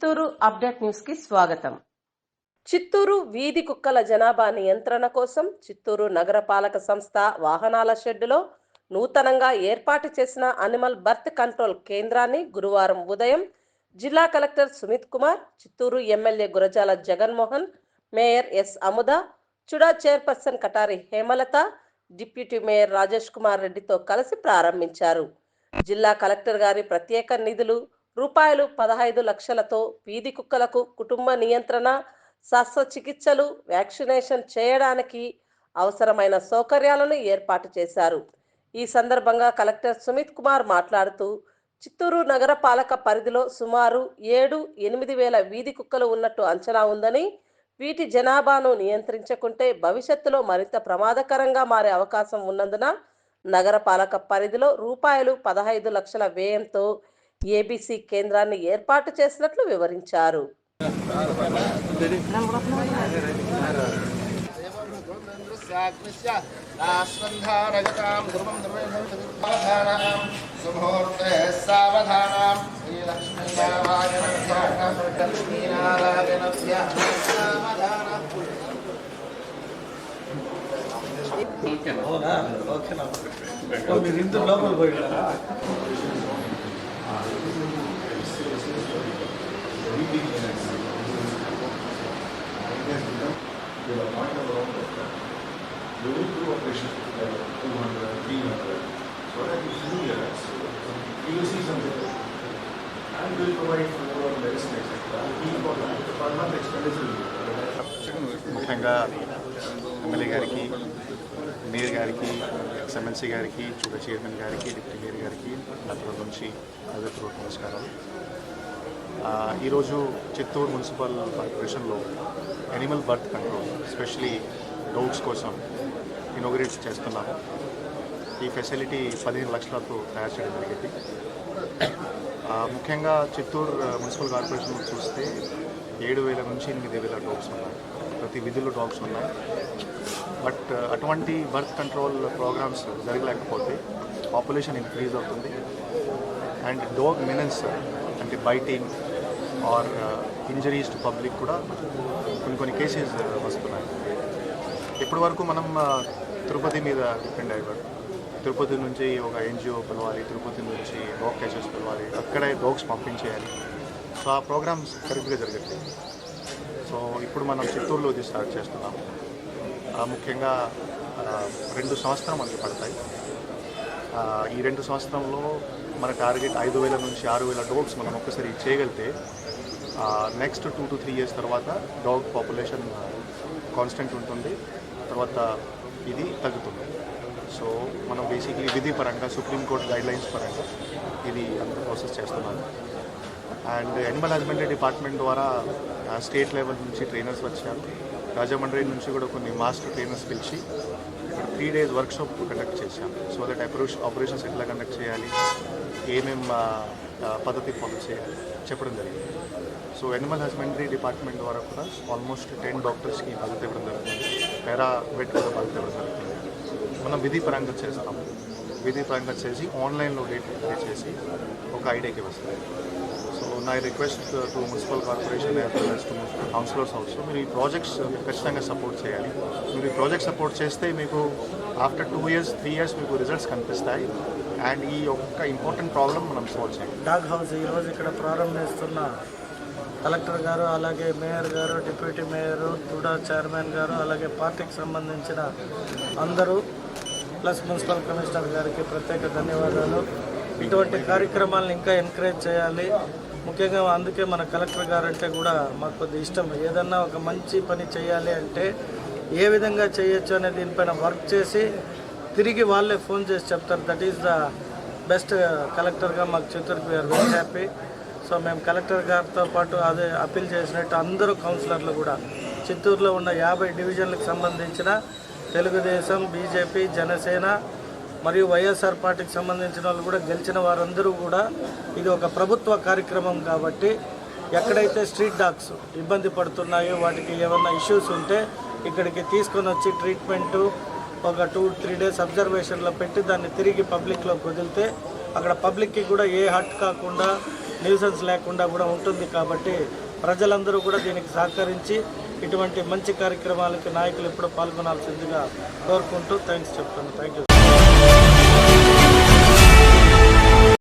Chittoor update న్యూస్కి స్వాగతం. చిత్తూరు వీధి కుక్కల జనాభా నియంత్రణ కోసం చిత్తూరు నగరపాలక సంస్థ వాహనాల షెడ్డులో నూతనంగా ఏర్పాటు చేసిన అనిమల్ బర్త్ కంట్రోల్ కేంద్రాన్ని గురువారం ఉదయం జిల్లా collector Sumit Kumar Chittoor MLA Gurajala Jaganmohan mayor S Amudha CUDA chairperson Katari Hemalatha deputy mayor Rajesh Kumar రెడ్డితో కలిసి ప్రారంభించారు. జిల్లా కలెక్టర్ గారి ప్రత్యేక నిధులు రూపాయలు పదహైదు లక్షలతో వీధి కుక్కలకు కుటుంబ నియంత్రణ శస్త్రచికిత్సలు వ్యాక్సినేషన్ చేయడానికి అవసరమైన సౌకర్యాలను ఏర్పాటు చేశారు. ఈ సందర్భంగా కలెక్టర్ సుమిత్ కుమార్ మాట్లాడుతూ చిత్తూరు నగరపాలక పరిధిలో సుమారు ఏడు ఎనిమిది వేల వీధి కుక్కలు ఉన్నట్టు అంచనా ఉందని వీటి జనాభాను నియంత్రించకుంటే భవిష్యత్తులో మరింత ప్రమాదకరంగా మారే అవకాశం ఉన్నందున నగరపాలక పరిధిలో రూపాయలు పదహైదు లక్షల వ్యయంతో ఏబీసీ కేంద్రాన్ని ఏర్పాటు చేసినట్లు వివరించారు రాస్వంధారగతాం ధ్రువం ధ్రువేణాం సుముహూర్తే సావధానాం శ్రీలక్ష్మీనారాయణభ్యः సావధానం అవునా ఓకేనా ఓ, మీరు ఇంత లోపల పోయినా You will do operation like 200, 300, so that you see years, you will see something. And we will provide for more medicine, etc. We for that, per month expenditure will be. ముఖ్యంగా ఎమ్మెల్యే గారికి mayor గారికి ex-MLC గారికి CUDA chairman గారికి deputy mayor గారికి నా తరఫు నుంచి హృదయపూర్వక నమస్కారం ఆ, ఈరోజు చిత్తూరు మున్సిపల్ కార్పొరేషన్లో animal birth control especially doubts కోసం ఇనోగ్రేట్ చేస్తున్నాము. ఈ ఫెసిలిటీ పదిహేను లక్షలతో తయారు చేయడం జరిగింది. ముఖ్యంగా చిత్తూరు మున్సిపల్ కార్పొరేషన్ చూస్తే ఏడు వేల నుంచి ఎనిమిది వేల డాగ్స్ ఉన్నాయి. ప్రతి విధుల్లో డాగ్స్ ఉన్నాయి. బట్ అటువంటి బర్త్ కంట్రోల్ ప్రోగ్రామ్స్ జరగలేకపోతే పాపులేషన్ ఇంక్రీజ్ అవుతుంది. అండ్ డాగ్ మినన్స్ అంటే biting or injuries to public కూడా కొన్ని కొన్ని కేసెస్ uh, వస్తున్నాయి. ఇప్పటి వరకు మనం uh, తిరుపతి మీద డిపెండ్ అయ్యారు తిరుపతి నుంచి ఒక ఎన్జిఓ పిలవాలి తిరుపతి నుంచి డాగ్ కేసెస్ పిలవాలి అక్కడే డాగ్స్ పంపించేయాలి సో ఆ ప్రోగ్రామ్స్ కరెక్ట్గా జరగట్లేదు సో ఇప్పుడు మనం చిత్తూరులో ఇది స్టార్ట్ చేస్తున్నాం. ముఖ్యంగా uh, రెండు సంవత్సరం మనకి పడతాయి ఈ రెండు సంవత్సరంలో మన టార్గెట్ ఐదు వేల నుంచి ఆరు వేల డోగ్స్ మనం ఒక్కసారి చేయగలిగితే next two to three years తర్వాత డాగ్ పాపులేషన్ కాన్స్టెంట్ ఉంటుంది. తర్వాత ఇది తగ్గుతుంది. సో మనం బేసిక్లీ విధి పరంగా సుప్రీంకోర్టు గైడ్లైన్స్ పరంగా ఇది అంత ప్రాసెస్ చేస్తున్నాను అండ్ అనిమల్ హస్బెండరీ డిపార్ట్మెంట్ ద్వారా స్టేట్ లెవెల్ నుంచి ట్రైనర్స్ వచ్చారు రాజమండ్రి నుంచి కూడా కొన్ని మాస్టర్ ట్రైనర్స్ పిలిచి ఇక్కడ త్రీ డేస్ వర్క్షాప్ కండక్ట్ చేశాను సో దట్ ఆపరేషన్ ఆపరేషన్స్ ఎట్లా కండక్ట్ చేయాలి? ఏమేం పద్ధతి ఫాలో చేయాలి చెప్పడం జరిగింది. సో ఎనిమల్ హస్బెండరీ డిపార్ట్మెంట్ ద్వారా కూడా ఆల్మోస్ట్ టెన్ డాక్టర్స్కి బాధ్యత ఇవ్వడం జరుగుతుంది. పారా వెట్ కూడా బాధ్యత ఇవ్వడం జరుగుతుంది. మనం విధి పరంగా చేస్తాం. విధి పరంగా చేసి ఆన్లైన్లో డేట్ పే చేసి ఒక ఐడియాకి వస్తుంది ఐ నా request to municipal corporation to councillors also మీరు ఈ ప్రాజెక్ట్స్ uh, ఖచ్చితంగా సపోర్ట్ చేయాలి. మీరు ఈ ప్రాజెక్ట్ సపోర్ట్ చేస్తే మీకు after two years three years మీకు రిజల్ట్స్ కనిపిస్తాయి. అండ్ ఈ యొక్క ఇంపార్టెంట్ ప్రాబ్లమ్ మనం సాల్వ్ చేయాలి. డాగ్ హౌస్ ఈరోజు ఇక్కడ ప్రారంభిస్తున్న కలెక్టర్ గారు అలాగే మేయర్ గారు డిప్యూటీ మేయర్ టూడా చైర్మన్ గారు అలాగే పార్టీకి సంబంధించిన అందరూ ప్లస్ మున్సిపల్ కమిషనర్ గారికి ప్రత్యేక ధన్యవాదాలు. ఇటువంటి కార్యక్రమాలను ఇంకా ఎంకరేజ్ చేయాలి. ముఖ్యంగా అందుకే మన కలెక్టర్ గారు అంటే కూడా మాకు కొద్ది ఇష్టం. ఏదన్నా ఒక మంచి పని చేయాలి అంటే ఏ విధంగా చేయొచ్చు అనే దీనిపైన వర్క్ చేసి తిరిగి వాళ్ళే ఫోన్ చేసి చెప్తారు. దట్ ఈస్ ద బెస్ట్ కలెక్టర్గా మాకు Chittoor we are very happy so collector గారితో పాటు అదే అప్పీల్ చేసినట్టు అందరూ కౌన్సిలర్లు కూడా చిత్తూరులో ఉన్న యాభై డివిజన్లకు సంబంధించిన తెలుగుదేశం బీజేపీ జనసేన మరియు వైఎస్ఆర్ పార్టీకి సంబంధించిన వాళ్ళు కూడా గెలిచిన వారందరూ కూడా ఇది ఒక ప్రభుత్వ కార్యక్రమం కాబట్టి ఎక్కడైతే స్ట్రీట్ డాగ్స్ ఇబ్బంది పడుతున్నాయో వాటికి ఏమన్నా ఇష్యూస్ ఉంటే ఇక్కడికి తీసుకొని వచ్చి ట్రీట్మెంటు ఒక టూ త్రీ డేస్ అబ్జర్వేషన్లో పెట్టి దాన్ని తిరిగి పబ్లిక్లోకి వదిలితే అక్కడ పబ్లిక్కి కూడా ఏ హట్ కాకుండా న్యూసెన్స్ లేకుండా కూడా ఉంటుంది కాబట్టి ప్రజలందరూ కూడా దీనికి సహకరించి ఇటువంటి మంచి కార్యక్రమాలకి నాయకులు ఎప్పుడూ పాల్గొనాల్సిందిగా కోరుకుంటూ థ్యాంక్స్ చెప్తాను థ్యాంక్ యూ.